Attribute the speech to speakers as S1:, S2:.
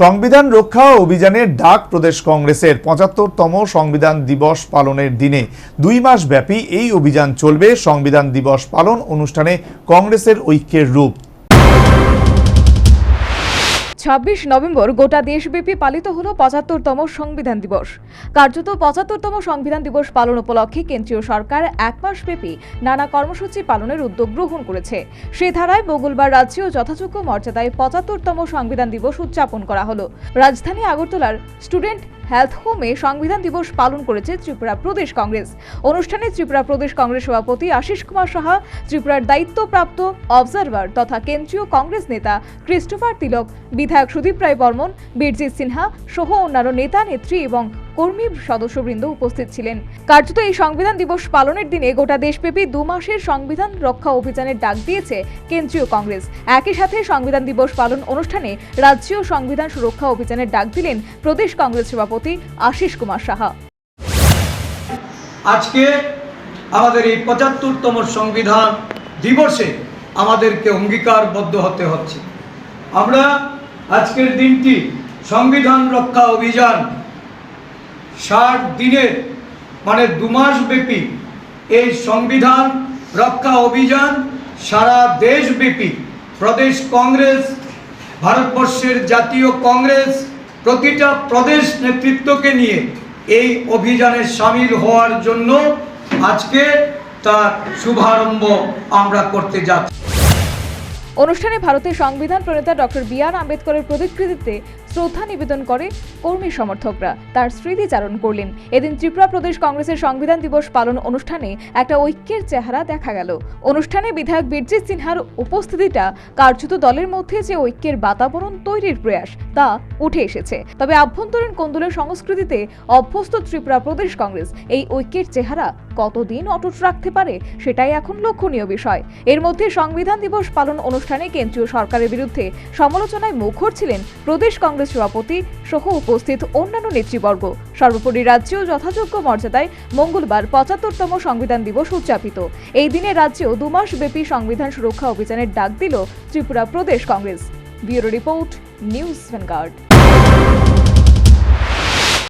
S1: সংবিধান রক্ষা অভিযানের ডাক প্রদেশ কংগ্রেসের পঁচাত্তরতম সংবিধান দিবস পালনের দিনে দুই মাস ব্যাপী এই অভিযান চলবে। সংবিধান দিবস পালন অনুষ্ঠানে কংগ্রেসের ঐক্যের রূপ
S2: ছাব্বিশ নভেম্বর গোটা দেশব্যাপী পালিত হল পঁচাত্তরতম সংবিধান দিবস। কার্যত পঁচাত্তরতম সংবিধান দিবস পালন উপলক্ষে কেন্দ্রীয় সরকার এক মাস ব্যাপী নানা কর্মসূচি পালনের উদ্যোগ গ্রহণ করেছে। সে ধারায় মঙ্গলবার রাজ্যেও যথাযোগ্য মর্যাদায় পঁচাত্তরতম সংবিধান দিবস উদযাপন করা হল। রাজধানী আগরতলার স্টুডেন্ট হেলথ হোমে সংবিধান দিবস পালন করেছে ত্রিপুরা প্রদেশ কংগ্রেস। অনুষ্ঠানে ত্রিপুরা প্রদেশ কংগ্রেস সভাপতি আশিস কুমার সাহা, ত্রিপুরার দায়িত্বপ্রাপ্ত অবজারভার তথা কেন্দ্রীয় কংগ্রেস নেতা ক্রিস্টোফার তিলক, বিধায়ক সুদীপ রায় বর্মন, বীরজিৎ সিনহা সহ অন্যান্য নেতা, নেত্রী এবং কর্মী সদস্যবৃন্দ উপস্থিত ছিলেন। কার্যত এই সংবিধান দিবস পালনের দিনে গোটা দেশব্যাপী দু মাসের সংবিধান রক্ষা অভিযানের ডাক দিয়েছে কেন্দ্রীয় কংগ্রেস। একই সাথে সংবিধান দিবস পালন অনুষ্ঠানে রাজ্য সংবিধান সুরক্ষা অভিযানের ডাক দিলেন প্রদেশ কংগ্রেস সভাপতি আশিস কুমার সাহা।
S3: আজকে আমাদের এই পঁচাত্তরতম সংবিধান দিবসে আমাদেরকে অঙ্গীকারবদ্ধ হতে হচ্ছে। আমরা আজকের দিনটি সংবিধান রক্ষা অভিযান ষাট দিনের মানে দু মাস ব্যাপী এই সংবিধান রক্ষা অভিযান সারা দেশব্যাপী প্রদেশ কংগ্রেস, ভারতবর্ষের জাতীয় কংগ্রেস প্রতিটা প্রদেশ নেতৃত্বকে নিয়ে এই অভিযানে সামিল হওয়ার জন্য আজকে তার শুভারম্ভ আমরা করতে যাচ্ছি।
S2: অনুষ্ঠানে ভারতের সংবিধান প্রণেতা ডক্টর বি আর আম্বেদকরের প্রতিকৃতিতে শ্রদ্ধা নিবেদন করে কর্মী সমর্থকরা। তার স্মৃতিচারণ করলেন। এদিন ত্রিপুরা প্রদেশ কংগ্রেসের সংবিধান দিবস পালন অনুষ্ঠানে একটা ঐক্যের চেহারা দেখা গেল। অনুষ্ঠানে বিধায়ক বীরজিৎ সিনহার উপস্থিতিটা কার্যত দলের মধ্যে যে ঐক্যের বাতাবরণ তৈরির প্রয়াস, তা উঠে এসেছে। তবে আভ্যন্তরীণ কোন্দলের সংস্কৃতিতে অভ্যস্ত ত্রিপুরা প্রদেশ কংগ্রেস এই ঐক্যের চেহারা কতদিন অটুট রাখতে পারে, সেটাই এখন লক্ষণীয় বিষয়। এর মধ্যে সংবিধান দিবস পালন অনুষ্ঠানে কেন্দ্রীয় সরকারের বিরুদ্ধে সমালোচনায় মুখর ছিলেন প্রদেশ কংগ্রেস সভাপতি সহ উপস্থিত অন্যান্য নেতৃবর্গ। সর্বোপরি রাজ্যেও যথাযোগ্য মর্যাদায় মঙ্গলবার পঁচাত্তরতম সংবিধান দিবস উদযাপিত। এই দিনে রাজ্যেও দুমাস ব্যাপী সংবিধান সুরক্ষা অভিযানের ডাক দিল Tripura Pradesh Congress. Bureau report, news Vanguard.